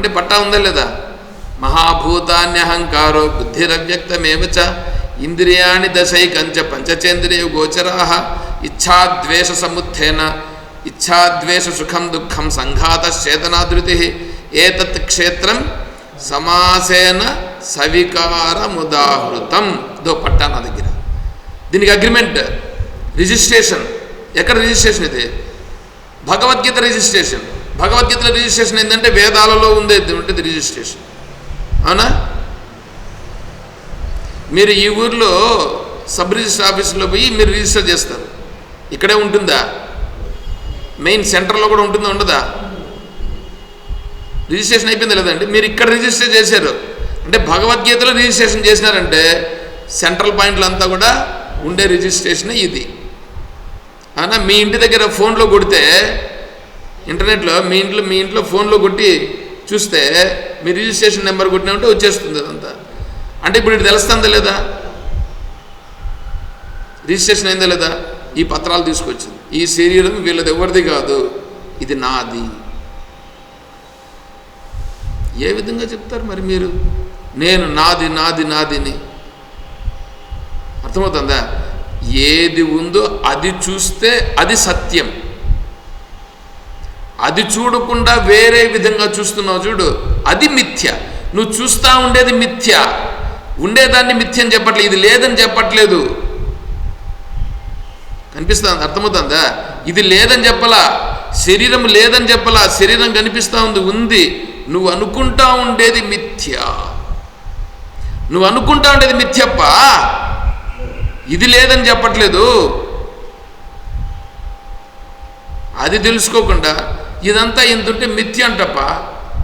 అంటే పట్టా ఉందా లేదా? మహాభూతాన్యహంకారో బుద్ధిరవ్యక్తమేవచ ఇంద్రియాణి దశైకంచ పంచచేంద్రియ గోచరా ఇచ్ఛాద్వేష సముత్థేన ఇచ్ఛాద్వేష సుఖం దుఃఖం సంఘాతశ్చేతనాధృతి ఏతత్ క్షేత్రం సమాసేన సవికారముదాహృతం. దో పట్టా నా దగ్గర. దీనికి అగ్రిమెంట్ రిజిస్ట్రేషన్. ఎక్కడ రిజిస్ట్రేషన్ ఇది? భగవద్గీత రిజిస్ట్రేషన్. భగవద్గీతలో రిజిస్ట్రేషన్ ఏంటంటే వేదాలలో ఉందే ఉంటుంది రిజిస్ట్రేషన్. అవునా? మీరు ఈ ఊర్లో సబ్ రిజిస్టర్ ఆఫీసులో పోయి మీరు రిజిస్టర్ చేస్తారు. ఇక్కడే ఉంటుందా? మెయిన్ సెంటర్లో కూడా ఉంటుందా ఉండదా? రిజిస్ట్రేషన్ అయిపోయింది లేదండి? మీరు ఇక్కడ రిజిస్టర్ చేశారు. అంటే భగవద్గీతలో రిజిస్ట్రేషన్ చేసినారంటే సెంట్రల్ పాయింట్లు అంతా కూడా ఉండే రిజిస్ట్రేషన్ ఇది. అవునా? మీ ఇంటి దగ్గర ఫోన్లో కొడితే ఇంటర్నెట్లో మీ ఇంట్లో మీ ఇంట్లో ఫోన్లో కొట్టి చూస్తే మీ రిజిస్ట్రేషన్ నెంబర్ కొట్టినామంటే వచ్చేస్తుంది అదంతా. అంటే ఇప్పుడు తెలుస్తుందా లేదా? రిజిస్ట్రేషన్ అయిందా లేదా? ఈ పత్రాలు తీసుకొచ్చింది. ఈ శరీరం వీళ్ళది ఎవరిది కాదు? ఇది నాది. ఏ విధంగా చెప్తారు మరి మీరు? నేను నాది నాది నాదిని. అర్థమవుతుందా? ఏది ఉందో అది చూస్తే అది సత్యం. అది చూడకుండా వేరే విధంగా చూస్తున్నావు చూడు. అది మిథ్య. నువ్వు చూస్తూ ఉండేది మిథ్య. ఉండేదాన్ని మిథ్యని చెప్పట్లేదు ఇది లేదని చెప్పట్లేదు. కనిపిస్తుంది అర్థమవుతుందా? ఇది లేదని చెప్పలా? శరీరం లేదని చెప్పలా? శరీరం కనిపిస్తూ ఉంది ఉంది. నువ్వు అనుకుంటా ఉండేది మిథ్య. నువ్వు అనుకుంటా ఉండేది మిథ్యప్ప. ఇది లేదని చెప్పట్లేదు. అది తెలుసుకోకుండా ఇదంతా ఇంతుంటే మిథ్య అంటప్ప?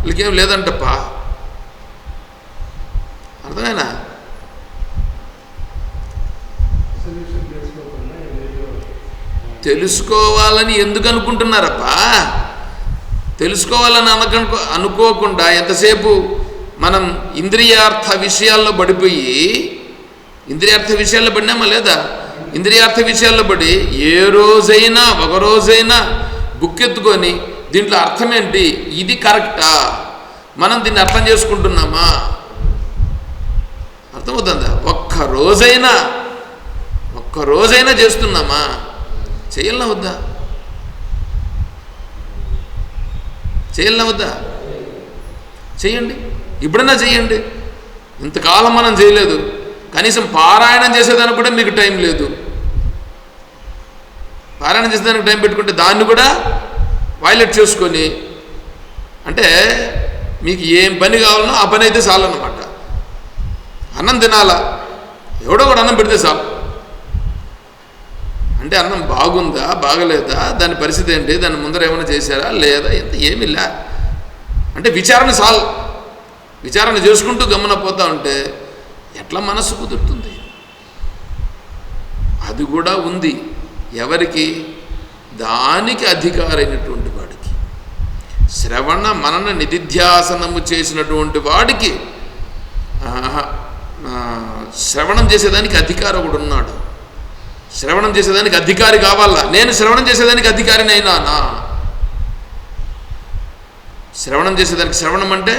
వీళ్ళకేం లేదంటప్ప? అర్థమేనా తెలుసుకోవాలని ఎందుకు అనుకుంటున్నారప్ప? తెలుసుకోవాలని అనకనుకో అనుకోకుండా ఎంతసేపు మనం ఇంద్రియార్థ విషయాల్లో పడిపోయి ఇంద్రియార్థ విషయాల్లో పడినామా లేదా? ఇంద్రియార్థ విషయాల్లో పడి ఏ రోజైనా ఒక రోజైనా బుక్ ఎత్తుకొని దీంట్లో అర్థం ఏంటి? ఇది కరెక్టా మనం దీన్ని అర్థం చేసుకుంటున్నామా? అర్థమవుతుందా? ఒక్క రోజైనా ఒక్క రోజైనా చేస్తున్నామా? చేయాలనా వద్దా? చేయాలనా వద్దా? చేయండి. ఇప్పుడన్నా చేయండి. ఇంతకాలం మనం చేయలేదు. కనీసం పారాయణం చేసేదానికి కూడా మీకు టైం లేదు. పారాయణం చేసేదానికి టైం పెట్టుకుంటే దాన్ని కూడా వైలెట్ చేసుకొని అంటే మీకు ఏం పని కావాలనో ఆ పని అయితే చాలన్నమాట. అన్నం తినాలా? ఎవడో కూడా అన్నం పెడితే చాలు. అంటే అన్నం బాగుందా బాగలేదా దాని పరిస్థితి ఏంటి దాని ముందర ఏమైనా చేశారా లేదా ఎంత ఏమీ లే. అంటే విచారణ సాల్ విచారణ చేసుకుంటూ గమన పోతా ఉంటే ఎట్లా మనస్సు కుదురుతుంది? అది కూడా ఉంది. ఎవరికి? దానికి అధికారైనటువంటి శ్రవణ మనన నిధిధ్యాసనము చేసినటువంటి వాడికి శ్రవణం చేసేదానికి అధికారం ఒకడు ఉన్నాడు శ్రవణం చేసేదానికి అధికారి కావాలా? నేను శ్రవణం చేసేదానికి అధికారినైనానా శ్రవణం చేసేదానికి శ్రవణం అంటే?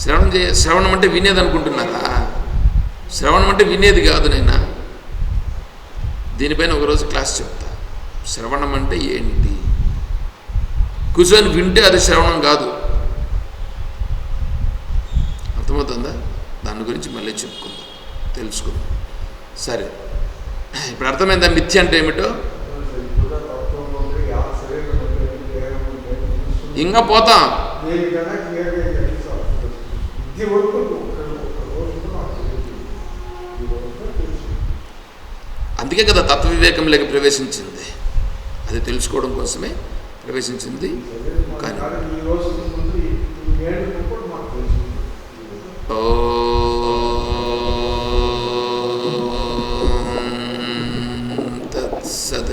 శ్రవణం చే శ్రవణం అంటే వినేది అనుకుంటున్నారా శ్రవణం అంటే వినేది కాదు నైనా? దీనిపైన ఒకరోజు క్లాస్ చెప్తా. శ్రవణం అంటే ఏంటి? కూర్చొని వింటే అది శ్రవణం కాదు. అర్థమవుతుందా? దాని గురించి మళ్ళీ చెప్పుకుందాం తెలుసుకుందాం. సరే. ఇప్పుడు అర్థమైందా మిథ్య అంటే ఏమిటో? ఇంకా పోతాం. అందుకే కదా తత్వ వివేకంలోకి ప్రవేశించింది. అది తెలుసుకోవడం కోసమే ప్రవేశించింది. కానీ కానీ తత్సత్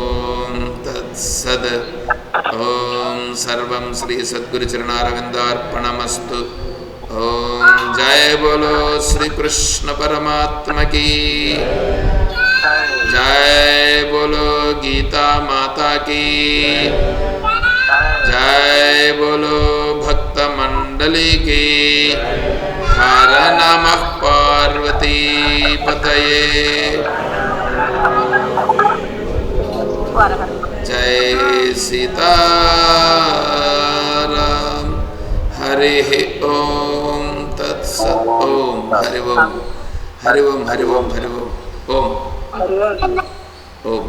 तत्सद्। ॐ सर्वं श्रीसद्गुरुचरणारविन्दार्पणमस्तु ॐ जय बोलो श्रीकृष्ण परमात्मा की। जय बोलो गीता माता की। जय बोलो भक्त मंडली की। हर नमः पार्वती पतये। जय सीताराम। हरि ओम तत्सत ओम। हरि ओम हरि ओम हरि ओम हरि ओम ओम। ओम.